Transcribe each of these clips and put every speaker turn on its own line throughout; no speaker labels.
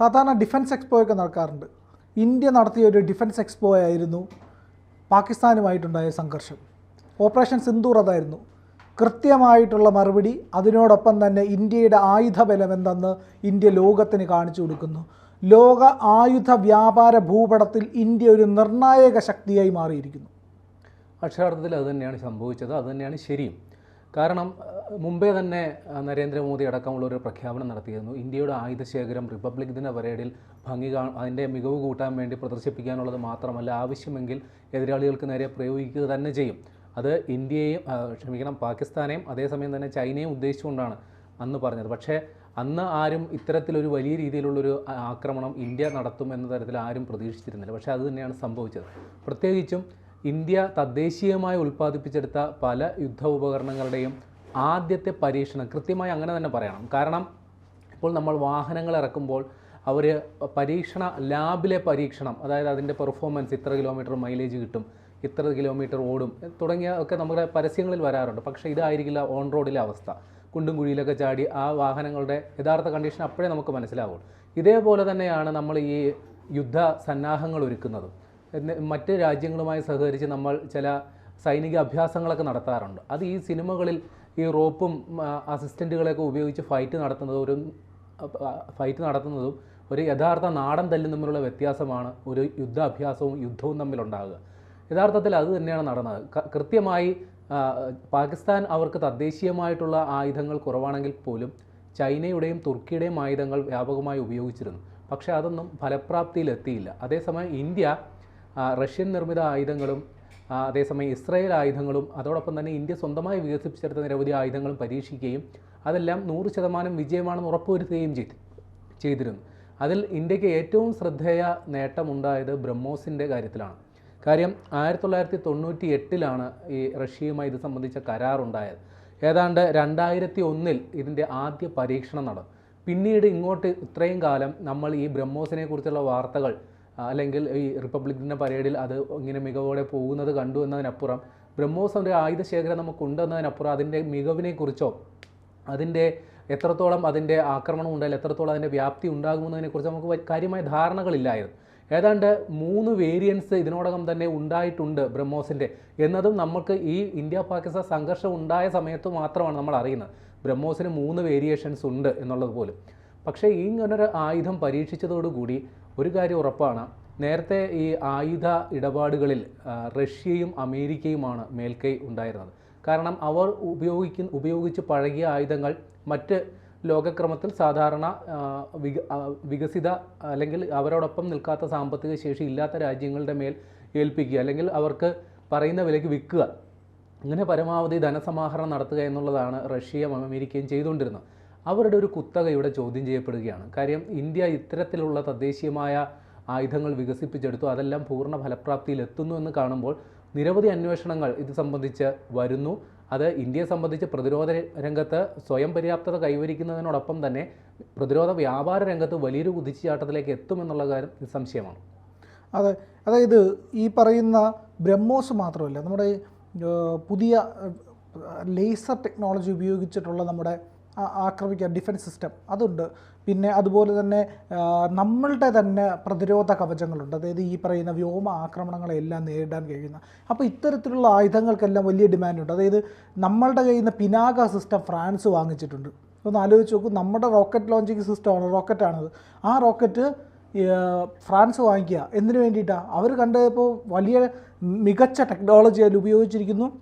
സാധാരണ ഡിഫൻസ് എക്സ്പോയൊക്കെ നടക്കാറുണ്ട്. ഇന്ത്യ നടത്തിയ ഒരു ഡിഫൻസ് എക്സ്പോ ആയിരുന്നു പാകിസ്ഥാനുമായിട്ടുണ്ടായ സംഘർഷം. ഓപ്പറേഷൻ സിന്ദൂർ അതായിരുന്നു. കൃത്യമായിട്ടുള്ള മറുപടി അതിനോടൊപ്പം തന്നെ ഇന്ത്യയുടെ ആയുധബലം എന്തെന്ന് ഇന്ത്യ ലോകത്തിന് കാണിച്ചു കൊടുക്കുന്നു. ലോക ആയുധ വ്യാപാര ഭൂപടത്തിൽ ഇന്ത്യ ഒരു നിർണായക ശക്തിയായി മാറിയിരിക്കുന്നു.
അക്ഷരാർത്ഥത്തിൽ അത് തന്നെയാണ് സംഭവിച്ചത്. അത് തന്നെയാണ് ശരിയും. കാരണം മുമ്പേ തന്നെ നരേന്ദ്രമോദി അടക്കമുള്ള ഒരു പ്രഖ്യാപനം നടത്തിയിരുന്നു. ഇന്ത്യയുടെ ആയുധശേഖരം റിപ്പബ്ലിക് ദിന പരേഡിൽ ഭംഗി അതിന്റെ മികവ് കൂട്ടാൻ വേണ്ടി പ്രദർശിപ്പിക്കാനുള്ളത് മാത്രമല്ല ആവശ്യമെങ്കിൽ എതിരാളികൾക്ക് നേരെ പ്രയോഗിക്കുക തന്നെ ചെയ്യും. അത് ഇന്ത്യയെയും ക്ഷമിക്കണം പാകിസ്ഥാനെയും അതേസമയം തന്നെ ചൈനയും ഉദ്ദേശിച്ചുകൊണ്ടാണ് അന്ന് പറഞ്ഞത്. പക്ഷേ അന്ന് ആരും ഇത്തരത്തിലൊരു വലിയ രീതിയിലുള്ളൊരു ആക്രമണം ഇന്ത്യ നടത്തും എന്ന തരത്തിൽ ആരും പ്രതീക്ഷിച്ചിരുന്നില്ല. പക്ഷേ അത് തന്നെയാണ് സംഭവിച്ചത്. പ്രത്യേകിച്ചും ഇന്ത്യ തദ്ദേശീയമായി ഉൽപ്പാദിപ്പിച്ചെടുത്ത പല യുദ്ധ ഉപകരണങ്ങളുടെയും ആദ്യത്തെ പരീക്ഷണം കൃത്യമായി അങ്ങനെ തന്നെ പറയണം. കാരണം ഇപ്പോൾ നമ്മൾ വാഹനങ്ങൾ ഇറക്കുമ്പോൾ അവർ പരീക്ഷണ ലാബിലെ പരീക്ഷണം അതായത് അതിന്റെ പെർഫോമൻസ് ഇത്ര കിലോമീറ്റർ മൈലേജ് കിട്ടും ഇത്ര കിലോമീറ്റർ ഓടും തുടങ്ങിയ ഒക്കെ നമ്മുടെ പരസ്യങ്ങളിൽ വരാറുണ്ട്. പക്ഷേ ഇതായിരിക്കില്ല ഓൺ റോഡിലെ അവസ്ഥ. കുണ്ടും കുഴിയിലൊക്കെ ചാടി ആ വാഹനങ്ങളുടെ യഥാർത്ഥ കണ്ടീഷൻ അപ്പോഴേ നമുക്ക് മനസ്സിലാവുള്ളൂ. ഇതേപോലെ തന്നെയാണ് നമ്മൾ ഈ യുദ്ധ സന്നാഹങ്ങൾ ഒരുക്കുന്നത്. മറ്റ് രാജ്യങ്ങളുമായി സഹകരിച്ച് നമ്മൾ ചില സൈനിക അഭ്യാസങ്ങളൊക്കെ നടത്താറുണ്ട്. അത് ഈ സിനിമകളിൽ ഈ റോപ്പും അസിസ്റ്റന്റുകളെയൊക്കെ ഉപയോഗിച്ച് ഫൈറ്റ് നടത്തുന്നത് ഒരു ഫൈറ്റ് നടത്തുന്നതും ഒരു യഥാർത്ഥ നാടൻ തല്ലും തമ്മിലുള്ള വ്യത്യാസമാണ് ഒരു യുദ്ധാഭ്യാസവും യുദ്ധവും തമ്മിലുണ്ടാകുക. യഥാർത്ഥത്തിൽ അത് തന്നെയാണ് നടന്നത്. കൃത്യമായി പാകിസ്ഥാൻ അവർക്ക് തദ്ദേശീയമായിട്ടുള്ള ആയുധങ്ങൾ കുറവാണെങ്കിൽ പോലും ചൈനയുടെയും തുർക്കിയുടെയും ആയുധങ്ങൾ വ്യാപകമായി ഉപയോഗിച്ചിരുന്നു. പക്ഷേ അതൊന്നും ഫലപ്രാപ്തിയിലെത്തിയില്ല. അതേസമയം ഇന്ത്യ റഷ്യൻ നിർമ്മിത ആയുധങ്ങളും അതേസമയം ഇസ്രായേൽ ആയുധങ്ങളും അതോടൊപ്പം തന്നെ ഇന്ത്യ സ്വന്തമായി വികസിപ്പിച്ചെടുത്ത നിരവധി ആയുധങ്ങളും പരീക്ഷിക്കുകയും അതെല്ലാം നൂറ് ശതമാനം വിജയമാണെന്ന് ഉറപ്പുവരുത്തുകയും ചെയ്തു ചെയ്തിരുന്നു. അതിൽ ഇന്ത്യയ്ക്ക് ഏറ്റവും ശ്രദ്ധേയ നേട്ടമുണ്ടായത് ബ്രഹ്മോസിന്റെ കാര്യത്തിലാണ്. കാര്യം ആയിരത്തി തൊള്ളായിരത്തി തൊണ്ണൂറ്റി എട്ടിലാണ് ഈ റഷ്യയുമായി ഇത് സംബന്ധിച്ച കരാറുണ്ടായത്. ഏതാണ്ട് രണ്ടായിരത്തി ഒന്നിൽ ഇതിന്റെ ആദ്യ പരീക്ഷണം നടന്നു. പിന്നീട് ഇങ്ങോട്ട് ഇത്രയും കാലം നമ്മൾ ഈ ബ്രഹ്മോസിനെ കുറിച്ചുള്ള വാർത്തകൾ അല്ലെങ്കിൽ ഈ റിപ്പബ്ലിക് ദിന പരേഡിൽ അത് ഇങ്ങനെ മികവോടെ പോകുന്നത് കണ്ടു എന്നതിനപ്പുറം ബ്രഹ്മോസിന്റെ ആയുധ ശേഖരം നമുക്ക് ഉണ്ടെന്നതിനപ്പുറം അതിന്റെ മികവിനെക്കുറിച്ചോ അതിന്റെ എത്രത്തോളം അതിന്റെ ആക്രമണം ഉണ്ടായാൽ എത്രത്തോളം അതിന്റെ വ്യാപ്തി ഉണ്ടാകുമെന്നതിനെക്കുറിച്ച് നമുക്ക് കാര്യമായ ധാരണകളില്ലായിരുന്നു. ഏതാണ്ട് മൂന്ന് വേരിയൻസ് ഇതിനോടകം തന്നെ ഉണ്ടായിട്ടുണ്ട് ബ്രഹ്മോസിന്റെ എന്നതും നമുക്ക് ഈ ഇന്ത്യ പാകിസ്ഥാൻ സംഘർഷം ഉണ്ടായ സമയത്ത് മാത്രമാണ് നമ്മൾ അറിയുന്നത്. ബ്രഹ്മോസിന് മൂന്ന് വേരിയേഷൻസ് ഉണ്ട് എന്നുള്ളത് പോലും. പക്ഷേ ഇങ്ങനൊരു ആയുധം പരീക്ഷിച്ചതോടുകൂടി ഒരു കാര്യം ഉറപ്പാണ്. നേരത്തെ ഈ ആയുധ ഇടപാടുകളിൽ റഷ്യയും അമേരിക്കയുമാണ് മേൽക്കൈ ഉണ്ടായിരുന്നത്. കാരണം അവർ ഉപയോഗിക്കുന്ന ഉപയോഗിച്ച് പഴകിയ ആയുധങ്ങൾ മറ്റ് ലോകക്രമത്തിൽ സാധാരണ വിക വികസിത അല്ലെങ്കിൽ അവരോടൊപ്പം നിൽക്കാത്ത സാമ്പത്തിക ശേഷി ഇല്ലാത്ത രാജ്യങ്ങളുടെ മേൽ ഏൽപ്പിക്കുക അല്ലെങ്കിൽ അവർക്ക് പറയുന്ന വിലയ്ക്ക് വിൽക്കുക. ഇങ്ങനെ പരമാവധി ധനസമാഹരണം നടത്തുക എന്നുള്ളതാണ് റഷ്യയും അമേരിക്കയും ചെയ്തുകൊണ്ടിരുന്നത്. അവരുടെ ഒരു കുത്തക ഇവിടെ ചോദ്യം ചെയ്യപ്പെടുകയാണ്. കാര്യം ഇന്ത്യ ഇത്തരത്തിലുള്ള തദ്ദേശീയമായ ആയുധങ്ങൾ വികസിപ്പിച്ചെടുത്തു അതെല്ലാം പൂർണ ഫലപ്രാപ്തിയിൽ എത്തുന്നു എന്ന് കാണുമ്പോൾ നിരവധി അന്വേഷണങ്ങൾ ഇത് സംബന്ധിച്ച് വരുന്നു. അത് ഇന്ത്യയെ സംബന്ധിച്ച് പ്രതിരോധ രംഗത്ത് സ്വയം പര്യാപ്തത കൈവരിക്കുന്നതിനോടൊപ്പം തന്നെ പ്രതിരോധ വ്യാപാര രംഗത്ത് വലിയൊരു കുതിച്ചുചാട്ടത്തിലേക്ക് എത്തുമെന്നുള്ള കാര്യം സംശയമാണ്
അതെ. അതായത് ഈ പറയുന്ന ബ്രഹ്മോസ് മാത്രമല്ല നമ്മുടെ പുതിയ ലേസർ ടെക്നോളജി ഉപയോഗിച്ചിട്ടുള്ള നമ്മുടെ ആക്രമിക്കാൻ ഡിഫൻസ് സിസ്റ്റം അതുണ്ട്. പിന്നെ അതുപോലെ തന്നെ നമ്മളുടെ തന്നെ പ്രതിരോധ കവചങ്ങളുണ്ട്. അതായത് ഈ പറയുന്ന വ്യോമ ആക്രമണങ്ങളെല്ലാം നേരിടാൻ കഴിയുന്ന. അപ്പോൾ ഇത്തരത്തിലുള്ള ആയുധങ്ങൾക്കെല്ലാം വലിയ ഡിമാൻഡുണ്ട്. അതായത് നമ്മളുടെ കയ്യിൽ നിന്ന് പിനാക സിസ്റ്റം ഫ്രാൻസ് വാങ്ങിച്ചിട്ടുണ്ട്. ഒന്ന് ആലോചിച്ച് നോക്കൂ നമ്മുടെ റോക്കറ്റ് ലോഞ്ചിങ് സിസ്റ്റമാണ് റോക്കറ്റാണത്. ആ റോക്കറ്റ് ഫ്രാൻസ് വാങ്ങിക്കുക. എന്തിനു വേണ്ടിയിട്ടാണ് അവർ കണ്ടപ്പോൾ വലിയ മികച്ച ടെക്നോളജി അതിൽ ഉപയോഗിച്ചിരിക്കുന്നു.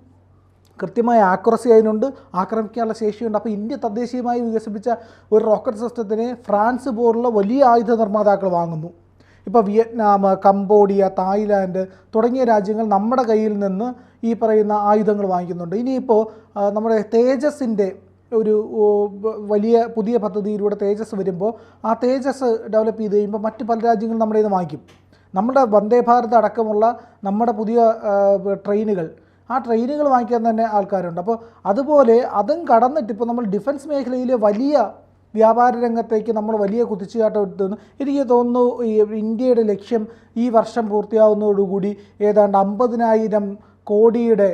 കൃത്യമായ ആക്യുറസി അതിനുണ്ട് ആക്രമിക്കാനുള്ള ശേഷിയുണ്ട്. അപ്പോൾ ഇന്ത്യ തദ്ദേശീയമായി വികസിപ്പിച്ച ഒരു റോക്കറ്റ് സിസ്റ്റത്തിനെ ഫ്രാൻസ് പോലുള്ള വലിയ ആയുധ നിർമ്മാതാക്കൾ വാങ്ങുന്നു. ഇപ്പോൾ വിയറ്റ്നാം കംബോഡിയ തായ്ലാൻഡ് തുടങ്ങിയ രാജ്യങ്ങൾ നമ്മുടെ കയ്യിൽ നിന്ന് ഈ പറയുന്ന ആയുധങ്ങൾ വാങ്ങിക്കുന്നുണ്ട്. ഇനിയിപ്പോൾ നമ്മുടെ തേജസിന്റെ ഒരു വലിയ പുതിയ പദ്ധതിയിലൂടെ തേജസ് വരുമ്പോൾ ആ തേജസ് ഡെവലപ്പ് ചെയ്ത് കഴിയുമ്പോൾ മറ്റ് പല രാജ്യങ്ങളും നമ്മുടെ ഇത് വാങ്ങിക്കും. നമ്മുടെ വന്ദേ ഭാരത് അടക്കമുള്ള നമ്മുടെ പുതിയ ട്രെയിനുകൾ ആ ട്രെയിനുകൾ വാങ്ങിക്കാൻ തന്നെ ആൾക്കാരുണ്ട്. അപ്പോൾ അതുപോലെ അതും കടന്നിട്ട് ഇപ്പോൾ നമ്മൾ ഡിഫൻസ് മേഖലയിൽ വലിയ വ്യാപാര രംഗത്തേക്ക് നമ്മൾ വലിയ കുതിച്ചുചാട്ടം എടുത്തുന്നു എനിക്ക് തോന്നുന്നു ഈ ഇന്ത്യയുടെ ലക്ഷ്യം ഈ വർഷം പൂർത്തിയാവുന്നതോടുകൂടി ഏതാണ്ട് അമ്പതിനായിരം കോടിയുടെ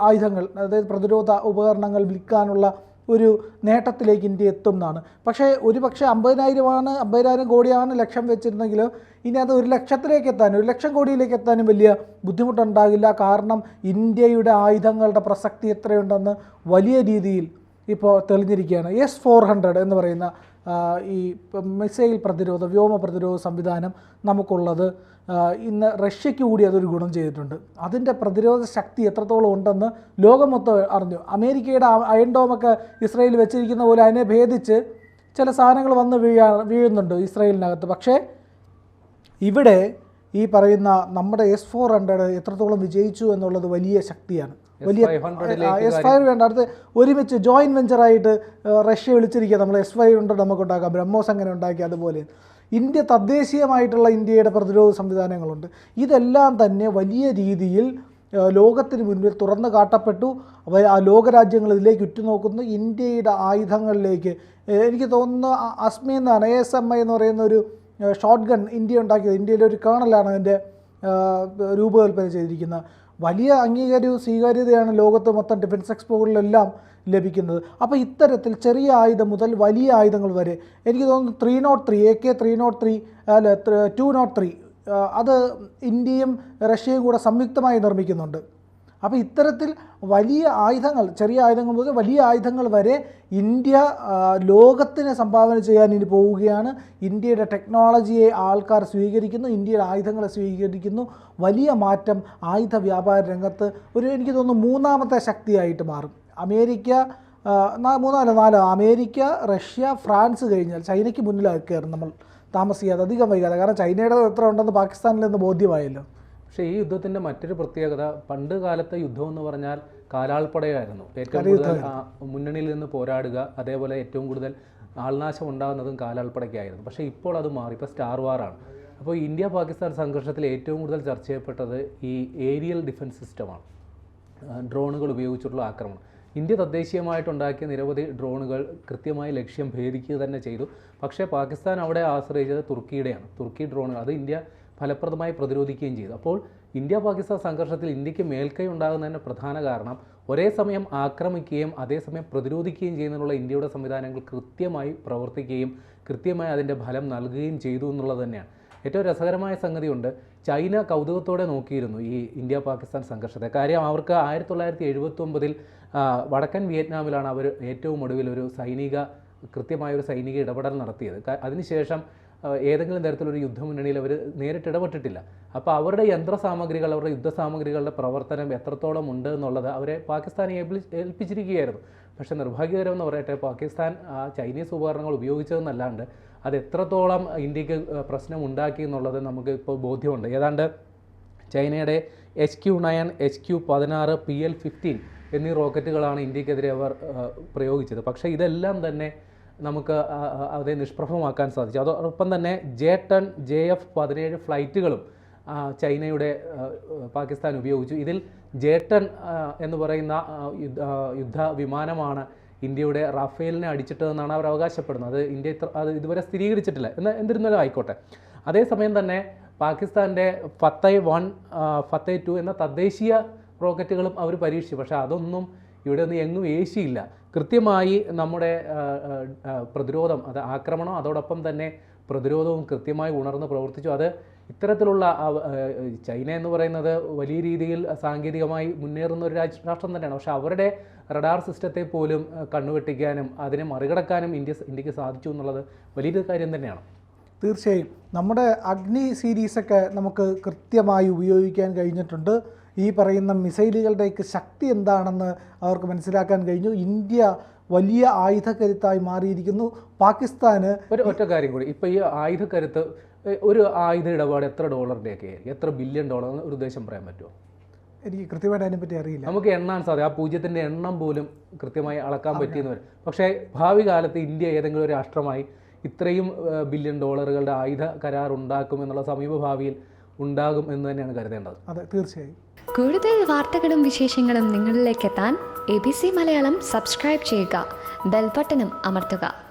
ആയുധങ്ങൾ അതായത് പ്രതിരോധ ഉപകരണങ്ങൾ വിൽക്കാനുള്ള ഒരു നേട്ടത്തിലേക്ക് ഇന്ത്യ എത്തും എന്നാണ് പക്ഷേ ഒരു പക്ഷേ അമ്പതിനായിരമാണ് അമ്പതിനായിരം കോടിയാണ് ലക്ഷ്യം വെച്ചിരുന്നെങ്കിൽ ഇനി അത് ഒരു ലക്ഷത്തിലേക്ക് എത്താനും ഒരു ലക്ഷം കോടിയിലേക്ക് എത്താനും വലിയ ബുദ്ധിമുട്ടുണ്ടാകില്ല. കാരണം ഇന്ത്യയുടെ ആയുധങ്ങളുടെ പ്രസക്തി എത്രയുണ്ടെന്ന് വലിയ രീതിയിൽ ഇപ്പോൾ തെളിഞ്ഞിരിക്കുകയാണ്. എസ് ഫോർ ഹൺഡ്രഡ് എന്ന് പറയുന്ന ഈ മിസൈൽ പ്രതിരോധ വ്യോമ പ്രതിരോധ സംവിധാനം നമുക്കുള്ളത്. ഇന്ന് റഷ്യയ്ക്ക് കൂടി അതൊരു ഗുണം ചെയ്തിട്ടുണ്ട്. അതിന്റെ പ്രതിരോധ ശക്തി എത്രത്തോളം ഉണ്ടെന്ന് ലോകം മൊത്തം അറിഞ്ഞു. അമേരിക്കയുടെ ആ- അയൺ ഡോമൊക്കെ ഇസ്രയേൽ വെച്ചിരിക്കുന്ന പോലെ അതിനെ ഭേദിച്ച് ചില സാധനങ്ങൾ വന്ന് വീഴാ വീഴുന്നുണ്ട് ഇസ്രയേലിനകത്ത്. പക്ഷേ ഇവിടെ ഈ പറയുന്ന നമ്മുടെ എസ് ഫോർ ഹൺഡ്രഡ് എത്രത്തോളം വിജയിച്ചു എന്നുള്ളത് വലിയ ശക്തിയാണ്. വലിയ എസ് ഫൈവ് വേണ്ട. അടുത്ത് ഒരുമിച്ച് ജോയിന്റ് വെഞ്ചറായിട്ട് റഷ്യ വിളിച്ചിരിക്കുക. നമ്മൾ എസ് ഫൈവ് ഹൺഡ്രഡ് നമുക്ക് ഉണ്ടാക്കാം ബ്രഹ്മോസ് അങ്ങനെ ഉണ്ടാക്കി അതുപോലെ. ഇന്ത്യ തദ്ദേശീയമായിട്ടുള്ള ഇന്ത്യയുടെ പ്രതിരോധ സംവിധാനങ്ങളുണ്ട്. ഇതെല്ലാം തന്നെ വലിയ രീതിയിൽ ലോകത്തിന് മുന്നിൽ തുറന്നു കാട്ടപ്പെട്ടു. ആ ലോകരാജ്യങ്ങൾ ഇതിലേക്ക് ഉറ്റുനോക്കുന്നു. ഇന്ത്യയുടെ ആയുധങ്ങളിലേക്ക് എനിക്ക് തോന്നുന്നു അസ്മി എന്നാണ് എ എസ് എം ഐ എന്ന് പറയുന്ന ഒരു ഷോട്ട് ഗൺ ഇന്ത്യ ഉണ്ടാക്കിയത്. ഇന്ത്യയിലെ ഒരു കേണലാണ് അതിന്റെ രൂപകൽപ്പന ചെയ്തിരിക്കുന്ന വലിയ അംഗീകാരവും സ്വീകാര്യതയാണ് ലോകത്ത് മൊത്തം ഡിഫൻസ് എക്സ്പോകളിലെല്ലാം ലഭിക്കുന്നത്. അപ്പോൾ ഇത്തരത്തിൽ ചെറിയ ആയുധം മുതൽ വലിയ ആയുധങ്ങൾ വരെ എനിക്ക് തോന്നുന്നു three not three A K three not three അല്ല ടു നോട്ട് ത്രീ അത് ഇന്ത്യയും റഷ്യയും കൂടെ സംയുക്തമായി നിർമ്മിക്കുന്നുണ്ട്. അപ്പോൾ ഇത്തരത്തിൽ വലിയ ആയുധങ്ങൾ ചെറിയ ആയുധങ്ങൾ മുതൽ വലിയ ആയുധങ്ങൾ വരെ ഇന്ത്യ ലോകത്തിനെ സംഭാവന ചെയ്യാൻ ഇനി പോവുകയാണ്. ഇന്ത്യയുടെ ടെക്നോളജിയെ ആൾക്കാർ സ്വീകരിക്കുന്നു ഇന്ത്യയുടെ ആയുധങ്ങളെ സ്വീകരിക്കുന്നു. വലിയ മാറ്റം ആയുധ വ്യാപാര രംഗത്ത് ഒരു എനിക്ക് തോന്നുന്നു മൂന്നാമത്തെ ശക്തിയായിട്ട് മാറും. അമേരിക്ക മൂന്നാൽ നാല് മൂന്നാലോ നാലോ അമേരിക്ക റഷ്യ ഫ്രാൻസ് കഴിഞ്ഞാൽ ചൈനയ്ക്ക് മുന്നിലാക്കുകയാണ് നമ്മൾ. താമസിക്കാതെ അധികം വൈകാതെ. കാരണം ചൈനയുടെ എത്ര ഉണ്ടെന്ന് പാകിസ്ഥാനിൽ നിന്ന് ബോധ്യമായല്ലോ.
പക്ഷേ ഈ യുദ്ധത്തിന്റെ മറ്റൊരു പ്രത്യേകത പണ്ട് കാലത്തെ യുദ്ധം എന്ന് പറഞ്ഞാൽ കാലാൾപ്പടയായിരുന്നു. ഏറ്റവും കൂടുതൽ മുന്നണിയിൽ നിന്ന് പോരാടുക അതേപോലെ ഏറ്റവും കൂടുതൽ ആൾനാശം ഉണ്ടാകുന്നതും കാലാൾപ്പടയ്ക്കായിരുന്നു. പക്ഷേ ഇപ്പോൾ അത് മാറി. ഇപ്പോൾ സ്റ്റാർ വാറാണ് അപ്പോൾ ഇന്ത്യ പാകിസ്ഥാൻ സംഘർഷത്തിൽ ഏറ്റവും കൂടുതൽ ചർച്ച ചെയ്യപ്പെട്ടത് ഈ ഏരിയൽ ഡിഫൻസ് സിസ്റ്റമാണ് ഡ്രോണുകൾ ഉപയോഗിച്ചിട്ടുള്ള ആക്രമണം. ഇന്ത്യ തദ്ദേശീയമായിട്ടുണ്ടാക്കിയ നിരവധി ഡ്രോണുകൾ കൃത്യമായി ലക്ഷ്യം ഭേദിക്കുക തന്നെ ചെയ്തു. പക്ഷേ പാകിസ്ഥാൻ അവിടെ ആശ്രയിച്ചത് തുർക്കിയുടെയാണ്. തുർക്കി ഡ്രോണുകൾ. അത് ഇന്ത്യ ഫലപ്രദമായി പ്രതിരോധിക്കുകയും ചെയ്തു. അപ്പോൾ ഇന്ത്യ പാകിസ്ഥാൻ സംഘർഷത്തിൽ ഇന്ത്യയ്ക്ക് മേൽക്കൈ ഉണ്ടാകുന്നതിന്റെ പ്രധാന കാരണം ഒരേ സമയം ആക്രമിക്കുകയും അതേസമയം പ്രതിരോധിക്കുകയും ചെയ്യുന്നതിനുള്ള ഇന്ത്യയുടെ സംവിധാനങ്ങൾ കൃത്യമായി പ്രവർത്തിക്കുകയും കൃത്യമായി അതിന്റെ ഫലം നൽകുകയും ചെയ്തു എന്നുള്ളത് തന്നെയാണ്. ഏറ്റവും രസകരമായ സംഗതിയുണ്ട് ചൈന കൗതുകത്തോടെ നോക്കിയിരുന്നു ഈ ഇന്ത്യ പാകിസ്ഥാൻ സംഘർഷത്തെ. കാര്യം അവർക്ക് ആയിരത്തി തൊള്ളായിരത്തി എഴുപത്തി വടക്കൻ വിയറ്റ്നാമിലാണ് അവർ ഏറ്റവും ഒടുവിൽ ഒരു സൈനിക കൃത്യമായ ഒരു സൈനിക ഇടപെടൽ നടത്തിയത്. അതിനുശേഷം ഏതെങ്കിലും തരത്തിലൊരു യുദ്ധമുന്നണിയിൽ അവർ നേരിട്ട് ഇടപെട്ടിട്ടില്ല. അപ്പോൾ അവരുടെ യന്ത്രസാമഗ്രികൾ അവരുടെ യുദ്ധസാമഗ്രികളുടെ പ്രവർത്തനം എത്രത്തോളം ഉണ്ട് എന്നുള്ളത് അവരെ പാകിസ്ഥാനെ ഏൽപ്പി ഏൽപ്പിച്ചിരിക്കുകയായിരുന്നു. പക്ഷേ നിർഭാഗ്യകരം എന്ന് പറയട്ടെ പാകിസ്ഥാൻ ആ ചൈനീസ് ഉപകരണങ്ങൾ ഉപയോഗിച്ചതെന്നല്ലാണ്ട് അത് എത്രത്തോളം ഇന്ത്യയ്ക്ക് പ്രശ്നം ഉണ്ടാക്കി എന്നുള്ളത് നമുക്ക് ഇപ്പോൾ ബോധ്യമുണ്ട്. ഏതാണ്ട് ചൈനയുടെ H Q nine H Q പതിനാറ് പി എൽ ഫിഫ്റ്റീൻ എന്നീ റോക്കറ്റുകളാണ് ഇന്ത്യക്കെതിരെ അവർ പ്രയോഗിച്ചത്. പക്ഷേ ഇതെല്ലാം തന്നെ നമുക്ക് അതേ നിഷ്പ്രഭമാക്കാൻ സാധിച്ചു. അതോടൊപ്പം തന്നെ ജെ ടൺ ജെ എഫ് പതിനേഴ് ഫ്ലൈറ്റുകളും ചൈനയുടെ പാകിസ്ഥാൻ ഉപയോഗിച്ചു. ഇതിൽ ജെ ടൺ എന്ന് പറയുന്ന യുദ്ധ വിമാനമാണ് ഇന്ത്യയുടെ റാഫേലിനെ അടിച്ചിട്ടതെന്നാണ് അവർ അവകാശപ്പെടുന്നത്. അത് ഇന്ത്യ ഇത്ര അത് ഇതുവരെ സ്ഥിരീകരിച്ചിട്ടില്ല. എന്ന് എന്തിരുന്നാലും ആയിക്കോട്ടെ. അതേസമയം തന്നെ പാകിസ്ഥാന്റെ ഫത്തൈ വൺ ഫത്തൈ ടു എന്ന തദ്ദേശീയ റോക്കറ്റുകളും അവർ പരീക്ഷിച്ചു. പക്ഷേ അതൊന്നും ഇവിടെ ഒന്നും എങ്ങും ഏശിയില്ല. കൃത്യമായി നമ്മുടെ പ്രതിരോധം അത് ആക്രമണം അതോടൊപ്പം തന്നെ പ്രതിരോധവും കൃത്യമായി ഉണർന്ന് പ്രവർത്തിച്ചു. അത് ഇത്തരത്തിലുള്ള ചൈന എന്ന് പറയുന്നത് വലിയ രീതിയിൽ സാങ്കേതികമായി മുന്നേറുന്ന ഒരു രാഷ്ട്രം തന്നെയാണ്. പക്ഷേ അവരുടെ റഡാർ സിസ്റ്റത്തെ പോലും കണ്ണുവെട്ടിക്കാനും അതിനെ മറികടക്കാനും ഇന്ത്യ ഇന്ത്യയ്ക്ക് സാധിച്ചു എന്നുള്ളത് വലിയൊരു കാര്യം തന്നെയാണ്.
തീർച്ചയായും. നമ്മുടെ അഗ്നി സീരീസൊക്കെ നമുക്ക് കൃത്യമായി ഉപയോഗിക്കാൻ കഴിഞ്ഞിട്ടുണ്ട്. ഈ പറയുന്ന മിസൈലുകളുടെയൊക്കെ ശക്തി എന്താണെന്ന് അവർക്ക് മനസ്സിലാക്കാൻ കഴിഞ്ഞു. ഇന്ത്യ വലിയ ആയുധക്കരുത്തായി മാറിയിരിക്കുന്നു. പാകിസ്ഥാന്
ഒരു ഒറ്റ കാര്യം കൂടി. ഇപ്പോൾ ഈ ആയുധക്കരുത്ത് ഒരു ആയുധ ഇടപാട് എത്ര ഡോളറിന്റെയൊക്കെ എത്ര ബില്യൺ ഡോളർ എന്ന് ഒരു ഉദ്ദേശം പറയാൻ പറ്റുമോ?
എനിക്ക് കൃത്യമായിട്ട് അതിനെപ്പറ്റി അറിയില്ല.
നമുക്ക് എണ്ണാൻ സാധിക്കും ആ പൂജ്യത്തിന്റെ എണ്ണം പോലും കൃത്യമായി അളക്കാൻ പറ്റിയെന്ന് വരും. പക്ഷേ ഭാവി കാലത്ത് ഇന്ത്യ ഏതെങ്കിലും ഒരു രാഷ്ട്രമായി ഇത്രയും ബില്യൺ ഡോളറുകളുടെ ആയുധ കരാർ ഉണ്ടാക്കും എന്നുള്ള സമീപഭാവിയിൽ ഉണ്ടാകും എന്ന് തന്നെയാണ് കരുതേണ്ടത്.
അതെ തീർച്ചയായും.
കൂടുതൽ വാർത്തകളും വിശേഷങ്ങളും നിങ്ങളിലേക്ക് എത്താൻ A B C Malayalam subscribe ചെയ്യുക ബെൽബട്ടനും അമർത്തുക.